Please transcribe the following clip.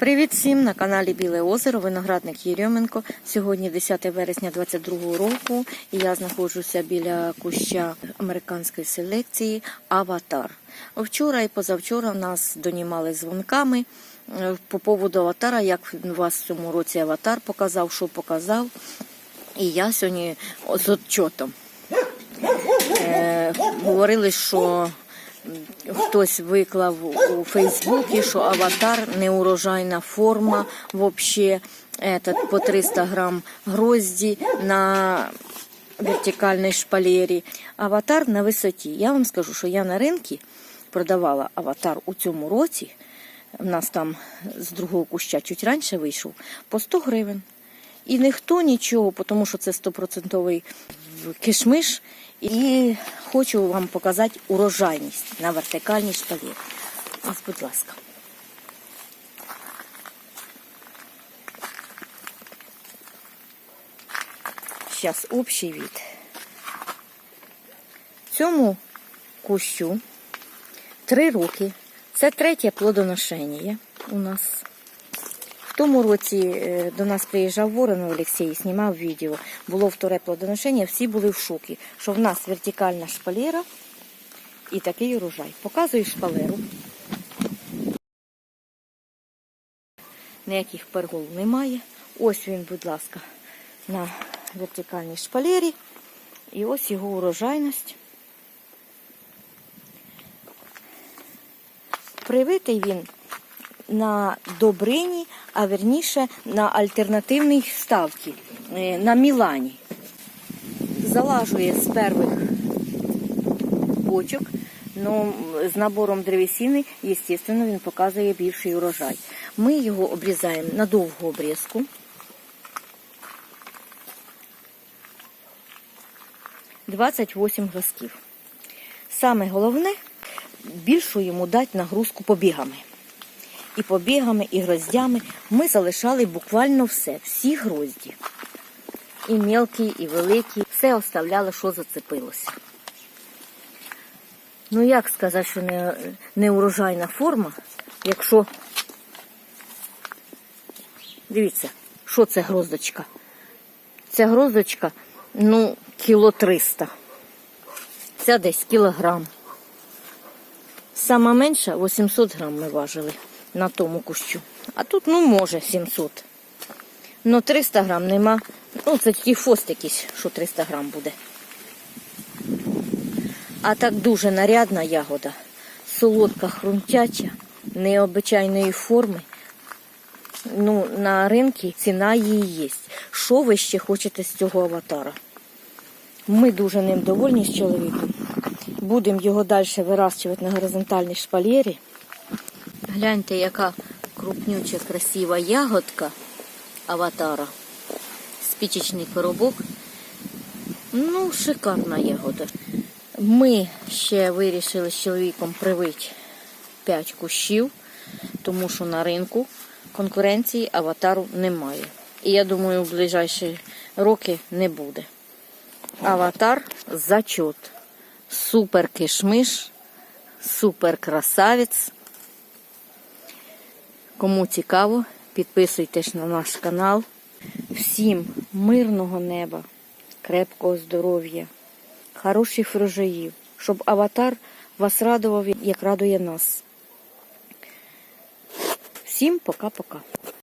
Привіт всім на каналі Біле Озеро, виноградник Єрьоменко. Сьогодні 10 вересня 2022 року і я знаходжуся біля куща американської селекції Аватар. Вчора і позавчора нас донімали дзвонками е, по поводу аватара, як вас в цьому році аватар показав, що показав. І я сьогодні з отчотом. Е, говорили, що хтось виклав у Фейсбуці, що аватар неурожайна форма этот, по 300 грам грозді на вертикальній шпалері. Аватар на висоті. Я вам скажу, що я на ринку продавала аватар у цьому році. У нас там з другого куща чуть раніше вийшов по 100 гривень. І ніхто нічого, тому що це стопроцентовий кишмиш. І хочу вам показати урожайність на вертикальній шпалері. Ось, будь ласка. Зараз общий від. Цьому кущу три роки. Це третє плодоношення у нас. Тому році е, до нас приїжджав Ворон Олексій, знімав відео. Було вторе плодоношення, всі були в шокі, що в нас вертикальна шпалера і такий урожай. Показую шпалеру. Ніяких пергол немає. Ось він, будь ласка, на вертикальній шпалері. І ось його урожайність. Привитий він на добрині, а верніше на альтернативній ставці, е, на Мілані. Залажує з перших бочок, але з набором древесини, звісно, він показує більший урожай. Ми його обрізаємо на довгу обрізку. Двадцять глазків. Саме головне більшу йому дати нагрузку побігами і побігами, і гроздями ми залишали буквально все, всі грозді. І мелкі, і великі, все оставляли, що зацепилося. Ну, як сказати, що не, не урожайна форма, якщо. Дивіться, що це гроздочка? Ця гроздочка, ну, кіло 300. Ця десь кілограм. Сама менша 800 грам ми важили на тому кущу. А тут, ну, може, 700. Ну, 300 грам нема. Ну, це тільки фост якийсь, що 300 грам буде. А так дуже нарядна ягода. Солодка, хрумтяча, необичайної форми. Ну, на ринку ціна її є. Що ви ще хочете з цього аватара? Ми дуже ним довольні з чоловіком. Будемо його далі вирощувати на горизонтальній шпалері. Гляньте, яка крупнюча, красива ягодка аватара. Спічечний коробок. Ну, шикарна ягода. Ми ще вирішили з чоловіком привити 5 кущів, тому що на ринку конкуренції аватару немає. І я думаю, в ближайші роки не буде. Аватар зачот. Супер кишмиш, супер красавець. Кому цікаво, підписуйтесь на наш канал. Всім мирного неба, крепкого здоров'я, хороших врожаїв, щоб аватар вас радував, як радує нас. Всім пока-пока.